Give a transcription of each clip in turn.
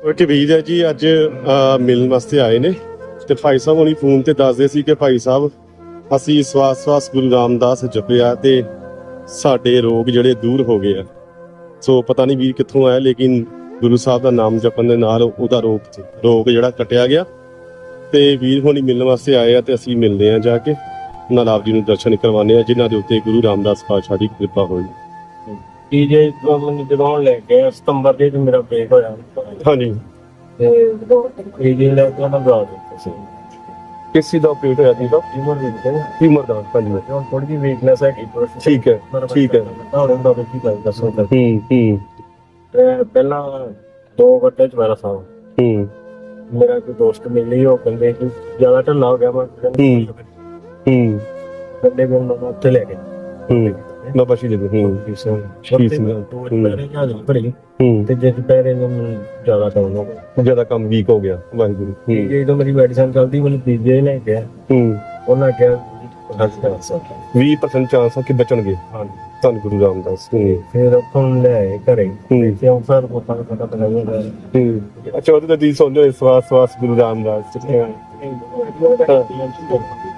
ਉਹ ਵੀਰ ਹੈ ਜੀ ਅੱਜ ਮਿਲਣ ਵਾਸਤੇ ਆਏ ਨੇ ਤੇ ਭਾਈ ਸਾਹਿਬ ਹੁਣੀ ਫੋਨ ਤੇ ਦੱਸਦੇ ਸੀ ਕਿ ਭਾਈ ਸਾਹਿਬ ਅਸੀਂ ਸਵਾਸ ਸਵਾਸ ਗੁਰੂ ਰਾਮਦਾਸ ਜਪਿਆ ਤੇ ਸਾਡੇ ਰੋਗ ਜਿਹੜੇ ਦੂਰ ਹੋ ਗਏ ਆ ਸੋ ਪਤਾ ਨਹੀਂ ਵੀਰ ਕਿੱਥੋਂ ਆਇਆ ਲੇਕਿਨ ਗੁਰੂ ਸਾਹਿਬ ਦਾ ਨਾਮ ਜਪਣ ਦੇ ਨਾਲ ਉਹਦਾ ਰੋਗ ਰੋਗ ਜਿਹੜਾ ਕੱਟਿਆ ਗਿਆ ਤੇ ਵੀਰ ਹੁਣੀ ਮਿਲਣ ਵਾਸਤੇ ਆਏ ਆ ਤੇ ਅਸੀਂ ਮਿਲਦੇ ਆ ਜਾ ਕੇ ਨਾਲ ਆਪ ਜੀ ਨੂੰ ਦਰਸ਼ਨ ਕਰਵਾਉਂਦੇ ਆ ਜਿਨ੍ਹਾਂ ਦੇ ਉੱਤੇ ਗੁਰੂ ਰਾਮਦਾਸ ਪਾਤਸ਼ਾਹ ਦੀ ਕਿਰਪਾ ਹੋਈ ਜੇ ਮੈਨੂੰ ਜਦੋਂ ਹੁਣ ਲੈ ਕੇ ਸਤੰਬਰ ਦੇ ਵਿੱਚ ਮੇਰਾ ਪੇਟ ਹੋਇਆ। ਹਾਂਜੀ। ਤੇ ਇਹ ਜੇ ਲੈ ਕੇ ਉਹਨਾਂ ਦਾ ਸੀ। ਕਿਸ ਦਾ ਆਪਰੇਟ ਹੋਇਆ ਜੀ ਦਾ ਇਮਰ ਦੇ ਵਿੱਚ। ਨਾ, ਹਿਊਮਰ ਦਾ ਹਾਂਜੀ। ਹੁਣ ਥੋੜੀ ਜਿਹੀ ਵੀਕਨੈਸ ਹੈ ਕਿ ਠੀਕ ਹੈ ਠੀਕ ਹੈ। ਹੁਣ ਉਹਦਾ ਕੀ ਕਰ ਦੱਸੋ ਤਾਂ ਹੂੰ ਹੂੰ। ਤੇ ਪਹਿਲਾਂ ਦੋ ਘੰਟੇ ਚ ਮੇਰਾ ਸਾਹ ਹੂੰ। ਮੇਰਾ ਕੋਈ ਦੋਸਤ ਮਿਲੀ ਉਹ ਕਹਿੰਦੇ ਕਿ ਜ਼ਿਆਦਾ ਢਿੱਲਾ ਹੋ ਗਿਆ ਮੈਂ ਹੂੰ। ਵੀ ਉਹਨਾਂ ਨੂੰ ਉੱਥੇ ਲੈ ਗਏ ਹੂੰ। ਬਾਬਾ ਸ਼੍ਰੀ। ਜੀ ਹੂੰ ਇਸ ਸ਼ੀਸ਼ ਦੋ ਨਾਲ। ਪੈਰੇ ਜਹਾਜ਼ ਭਰੀ ਹੂੰ। ਤੇ ਜੇ ਪੈਰੇ ਨੂੰ ਮੈਨੂੰ ਜ਼ਿਆਦਾ ਡਾਊਨ ਹੋ ਗਿਆ। ਜ਼ਿਆਦਾ ਕੰਮ ਵੀਕ ਹੋ ਗਿਆ ਵਾਹਿਗੁਰੂ ਹੂੰ। ਇਹ ਜਦੋਂ ਮੇਰੀ ਮੈਡੀਸਨ ਚੱਲਦੀ ਮੈਨੂੰ ਤੀਜੇ ਲੈ ਗਿਆ ਹੂੰ। ਉਹਨਾਂ ਕਿਹਾ ਹੱਸ ਕਰ 20% ਚਾਂਸ ਆ ਕਿ ਬਚਣਗੇ। ਹਾਂ ਧੰਨ ਗੁਰੂ ਰਾਮਦਾਸ ਹੂੰ। ਫਿਰ ਉੱਥੋਂ ਲੈ ਆਏ ਘਰੇ। ਹੂੰ। ਤੇ ਉਹ ਫਿਰ ਪਤਾ ਪਤਾ ਪਤਾ ਲੱਗਿਆ ਹੂੰ। ਅੱਛਾ ਉਹਦੇ ਦੀ ਸੁਣਦੇ ਹੋਏ ਸਵਾਸ ਸਵਾਸ ਗੁਰੂ ਰਾਮਦਾਸ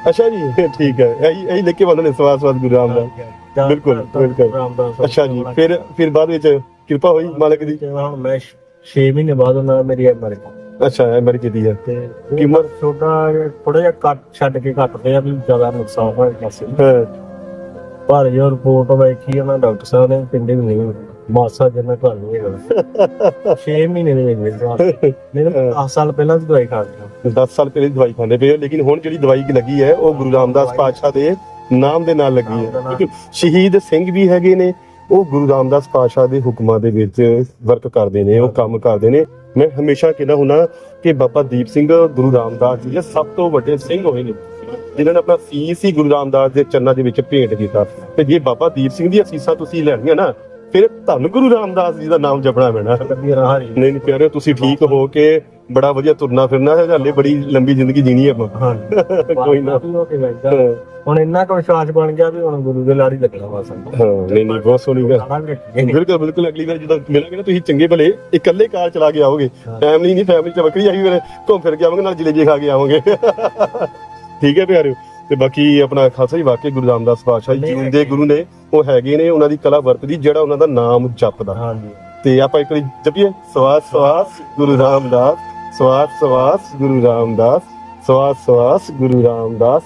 ਅੱਛਾ ਜੀ ਠੀਕ ਹੈ। ਇਹੀ ਇਹੀ ਲਿਖ ਕੇ ਬੰਦੇ ਨੇ ਸਵਾਸ ਸਵਾਸ ਗੁਰੂ ਰਾਮਦਾਸ। ਬਿਲਕੁਲ, ਬਿਲਕੁਲ। ਅੱਛਾ ਜੀ ਫਿਰ ਫਿਰ ਬਾਅਦ ਵਿੱਚ ਕਿਰਪਾ ਹੋਈ ਮਾਲਕ ਦੀ? ਹੁਣ ਮੈਂ 6 ਮਹੀਨੇ ਬਾਅਦ ਉਹਨਾਂ ਨੇ ਮੇਰੀ ਐਮਆਰ ਅੱਛਾ ਮੇਰੀ ਕੀਤੀ ਹੈ ਤੇ ਕੀਮਤ? ਛੋਟਾ ਥੋੜਾ ਜਿਹਾ ਕੱਟ ਛੱਡ ਕੇ ਕੱਟਦੇ ਆ ਵੀ ਜ਼ਿਆਦਾ ਨੁਕਸਾਨ ਹੋਇਆ ਪਾਸੇ ਹਾਂ। ਪਰ ਜੋ ਰਿਪੋਰਟ ਵੇਖੀ ਉਹਨਾਂ ਡਾਕਟਰ ਸਾਹਿਬ ਨੇ ਪਿੰਡੇ ਵੀ ਨਹੀਂ ਮਾਸਾ ਜਿੰਨਾ ਘਰ ਨਹੀਂ ਹੈਗਾ। 6 ਮਹੀਨੇ ਦੇ ਵਿੱਚ ਮੇਰੇ 10 ਸਾਲ ਪਹਿਲਾਂ ਦੀ ਦਵਾਈ ਖਾ ਲਿਆ 10 ਸਾਲ ਪਹਿਲੇ ਦੀ ਦਵਾਈ ਖਾਂਦੇ ਪਏ ਲੇਕਿਨ ਹੁਣ ਜਿਹੜੀ ਦਵਾਈ ਲੱਗੀ ਹੈ ਉਹ ਗੁਰੂ ਰਾਮਦਾਸ ਪਾਤਸ਼ਾਹ ਦੇ ਨਾਮ ਦੇ ਨਾਲ ਲੱਗੀ ਹੈ। ਕਿਉਂਕਿ ਸ਼ਹੀਦ ਸਿੰਘ ਵੀ ਹੈਗੇ ਨੇ ਉਹ ਗੁਰੂ ਰਾਮਦਾਸ ਪਾਤਸ਼ਾਹ ਦੇ ਹੁਕਮਾਂ ਦੇ ਵਿੱਚ ਵਰਕ ਕਰਦੇ ਨੇ ਉਹ ਕੰਮ ਕਰਦੇ ਨੇ। ਮੈਂ ਹਮੇਸ਼ਾ ਕਹਿੰਦਾ ਹੁਣਾ ਕਿ ਬਾਬਾ ਦੀਪ ਸਿੰਘ ਗੁਰੂ ਰਾਮਦਾਸ ਜੀ ਦੇ ਸਭ ਤੋਂ ਵੱਡੇ ਸਿੰਘ ਹੋਏ ਨੇ। ਜਿਨ੍ਹਾਂ ਨੇ ਆਪਣਾ ਸੀਸ ਹੀ ਗੁਰੂ ਰਾਮਦਾਸ ਦੇ ਚਰਨਾਂ ਦੇ ਵਿੱਚ ਭੇਟ ਕੀਤਾ। ਤੇ ਜੇ ਬਾਬਾ ਦੀਪ ਸਿੰਘ ਦੀ ਅਸੀਸਾਂ ਤੁਸੀਂ ਲੈਣੀਆਂ ਨਾ ਫਿਰ ਧੰਨ ਗੁਰੂ ਰਾਮਦਾਸ ਜੀ ਦਾ ਨਾਮ ਜਪਣਾ ਪੈਣਾ। ਰਾਹ ਨਹੀਂ ਨਹੀਂ ਪਿਆਰੇ ਤੁਸੀਂ ਠੀਕ ਹੋ ਕੇ ਬੜਾ ਵਧੀਆ ਤੁਰਨਾ ਫਿਰਨਾ ਹੈ ਹਲੇ ਬੜੀ ਲੰਬੀ ਜ਼ਿੰਦਗੀ ਜੀਣੀ ਹੈ ਆਪਾਂ। ਹਾਂ ਕੋਈ ਨਾ। ਹੁਣ ਇੰਨਾ ਕੁ ਵਿਸ਼ਵਾਸ ਬਣ ਗਿਆ ਵੀ ਹੁਣ ਗੁਰੂ ਦੇ ਲਾੜੀ ਲੱਗਣਾ ਵਾ ਸਾਨੂੰ। ਹਾਂ, ਨਹੀਂ ਨਹੀਂ ਬਹੁਤ ਸੋਹਣੀ ਗੱਲ। ਬਿਲਕੁਲ ਬਿਲਕੁਲ ਅਗਲੀ ਵਾਰ ਜਦੋਂ ਮਿਲਾਂਗੇ ਨਾ ਤੁਸੀਂ ਚੰਗੇ ਭਲੇ ਇਕੱਲੇ ਕਾਰ ਚਲਾ ਕੇ ਆਓਗੇ। ਫੈਮਿਲੀ ਨਹੀਂ ਫੈਮਿਲੀ ਚ ਵੱਖਰੀ ਆਈ ਫਿਰ ਘੁੰਮ ਫਿਰ ਕੇ ਆਵਾਂਗੇ ਨਾਲ ਜਲੇਬੀ ਖਾ ਕੇ ਆਵਾਂਗੇ। ਠੀਕ ਹੈ ਪਿਆਰਿਓ। ਤੇ ਬਾਕੀ ਆਪਣਾ ਖਾਲਸਾ ਜੀ ਵਾਕਈ ਗੁਰੂ ਰਾਮਦਾਸ ਪਾਤਸ਼ਾਹ ਜੀ ਨਹੀਂ ਜੀਵਨ ਦੇ ਗੁਰੂ ਨੇ ਉਹ ਹੈਗੇ ਨੇ ਉਹਨਾਂ ਦੀ ਕਲਾ ਵਰਤਦੀ ਜਿਹੜਾ ਉਹਨਾਂ ਦਾ ਨਾਮ ਜਪਦਾ। ਹਾਂਜੀ। ਤੇ ਆਪਾਂ ਇੱਕ ਵਾਰੀ ਜਪੀਏ। ਸਵਾਸ ਸਵਾਸ ਗੁਰੂ ਰਾਮਦਾਸ। ਸਵਾਸ ਸਵਾਸ ਗੁਰੂ ਰਾਮਦਾਸ। ਸਵਾਸ ਸਵਾਸ ਗੁਰੂ ਰਾਮਦਾਸ।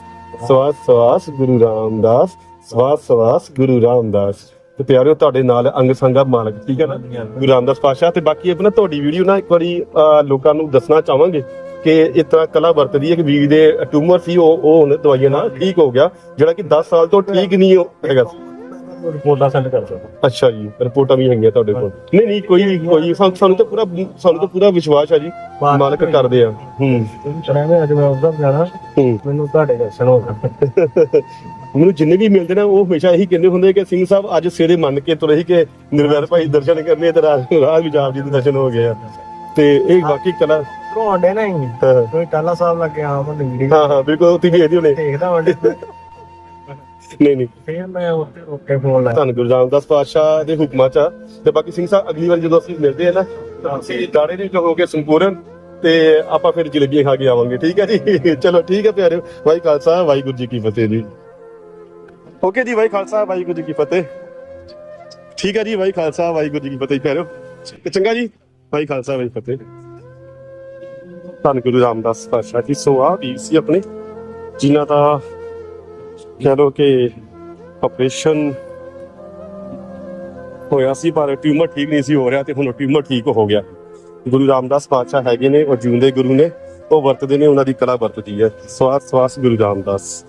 ਸਵਾਸ ਸਵਾਸ ਗੁਰੂ ਰਾਮਦਾਸ। ਸਵਾਸ ਸਵਾਸ ਗੁਰੂ ਰਾਮਦਾਸ। ਤੇ ਪਿਆਰਿਓ ਤੁਹਾਡੇ ਨਾਲ ਅੰਗ ਸੰਗਾ ਮਾਲਕ ਠੀਕ ਹੈ ਨਾ? ਗੁਰੂ ਰਾਮਦਾਸ ਪਾਸ਼ਾ ਤੇ ਬਾਕੀ ਆਪਣਾ ਤੁਹਾਡੀ ਵੀਡੀਓ ਨਾ ਇੱਕ ਵਾਰੀ ਲੋਕਾਂ ਨੂੰ ਦੱਸਣਾ ਚਾਹਾਂਗੇ। ਕਿ ਇਸ ਤਰ੍ਹਾਂ ਕਲਾ ਵਰਤਦੀ ਹੈ ਕਿ ਵੀਰ ਦੇ ਟਿਊਮਰ ਸੀ ਉਹ ਉਹ ਹੁਣ ਦਵਾਈਆਂ ਨਾਲ ਠੀਕ ਹੋ ਗਿਆ ਜਿਹੜਾ ਕਿ 10 ਸਾਲ ਤੋਂ ਠੀਕ ਨਹੀਂ ਹੋ- ਹੈਗਾ ਰਿਪੋਰਟਾਂ ਸੈਂਡ ਕਰ ਸਕਦਾ ਅੱਛਾ ਜੀ ਰਿਪੋਰਟਾਂ ਵੀ ਹੈਗੀਆਂ ਤੁਹਾਡੇ ਕੋਲ। ਨਹੀਂ ਨਹੀਂ ਕੋਈ ਕੋਈ ਸਾਨੂੰ ਤਾਂ ਪੂਰਾ ਸਾਨੂੰ ਤਾਂ ਪੂਰਾ ਵਿਸ਼ਵਾਸ ਹੈ ਜੀ ਮਾਲਕ ਕਰਦੇ ਆ। ਹੂੰ। ਮੈਂ ਅੱਜ ਮੈਂ ਉਧਰ ਜਾਣਾ ਹੂੰ। ਮੈਨੂੰ ਤੁਹਾਡੇ ਦਰਸ਼ਨ ਹੋ ਗਏ। ਮੈਨੂੰ ਜਿੰਨੇ ਵੀ ਮਿਲਦੇ ਨੇ ਉਹ ਹਮੇਸ਼ਾ ਇਹੀ ਕਹਿੰਦੇ ਹੁੰਦੇ ਕਿ ਸਿੰਘ ਸਾਹਿਬ ਅੱਜ ਸਵੇਰੇ ਮੰਨ ਕੇ ਤੁਰੇ ਸੀ ਕਿ ਨਿਰਵੈਰ ਭਾਈ ਦਰਸ਼ਨ ਕਰਨੇ ਤੇ ਰਾਤ ਰਾਤ ਵੀ ਜਾਪ ਜੀ ਦੇ ਦਰਸ਼ਨ ਹੋ ਗਏ ਆ। ਤੇ ਇਹ ਵਾਕਈ ਕਲਾ ਰੋਂਡੇ ਨਹੀਂ ਹਾਂ ਕੋਈ ਟਾਲਾ ਸਾਹਿਬ ਲੱਗੇ ਆ ਮੈਂ ਵੀਡੀਓ ਹਾਂ ਹਾਂ ਬਿਲਕੁਲ ਤੁਸੀਂ ਵੇਖਦੇ ਹੋਣੇ। ਦੇਖਦਾ ਹੁੰਦੇ ਨਹੀਂ ਨਹੀਂ। ਫਿਰ ਮੈਂ ਉੱਤੇ ਓਕੇ ਫੋਨ ਲਾਇਆ। ਧੰਨ ਗੁਰੂ ਰਾਮਦਾਸ ਪਾਤਸ਼ਾਹ ਦੇ ਹੁਕਮਾਂ ਚ ਆ। ਤੇ ਬਾਕੀ ਸਿੰਘ ਸਾਹਿਬ ਅਗਲੀ ਵਾਰ ਜਦੋਂ ਅਸੀਂ ਮਿਲਦੇ ਆ ਨਾ ਤਾਂ ਅਸੀਂ ਦਾੜੇ ਦੇ ਹੋ ਕੇ ਸੰਪੂਰਨ ਤੇ ਆਪਾਂ ਫਿਰ ਜਲੇਬੀਆਂ ਖਾ ਕੇ ਆਵਾਂਗੇ। ਠੀਕ ਹੈ ਜੀ? ਚਲੋ ਠੀਕ ਹੈ ਪਿਆਰਿਓ। ਵਾਹਿ ਖਾਲਸਾ ਵਾਹਿਗੁਰੂ ਜੀ ਕੀ ਫਤਿਹ ਜੀ। ਓਕੇ ਜੀ ਵਾਹਿ ਖਾਲਸਾ ਵਾਹਿਗੁਰੂ ਜੀ ਕੀ ਫਤਿਹ। ਠੀਕ ਹੈ ਜੀ ਵਾਹਿ ਖਾਲਸਾ ਵਾਹਿਗੁਰੂ ਜੀ ਕੀ ਫਤਿਹ ਪਿਆਰਿਓ। ਤੇ ਚੰਗਾ ਜੀ ਵਾਹਿ ਖਾਲਸਾ ਵਾਹਿ ਫਤਿਹ। ਧੰਨ ਗੁਰੂ ਰਾਮਦਾਸ ਪਾਤਸ਼ਾਹ ਜੀ, ਸੋ ਆ ਵੀ ਸੀ ਆਪਣੇ, ਜਿਨ੍ਹਾਂ ਦਾ ਕਹਿ ਲਓ ਕਿ ਆਪਰੇਸ਼ਨ ਹੋਇਆ ਸੀ, ਪਰ ਟਿਊਮਰ ਠੀਕ ਨਹੀਂ ਸੀ ਹੋ ਰਿਹਾ ਤੇ ਹੁਣ ਟਿਊਮਰ ਠੀਕ ਹੋ ਗਿਆ। ਗੁਰੂ ਰਾਮਦਾਸ ਪਾਤਸ਼ਾਹ ਹੈਗੇ ਨੇ, ਉਹ ਜਿਉਂਦੇ ਗੁਰੂ ਨੇ, ਉਹ ਵਰਤਦੇ ਨੇ, ਉਹਨਾਂ ਦੀ ਕਲਾ ਵਰਤਦੀ ਹੈ। ਸਵਾਸ ਸਵਾਸ ਗੁਰੂ ਰਾਮਦਾਸ।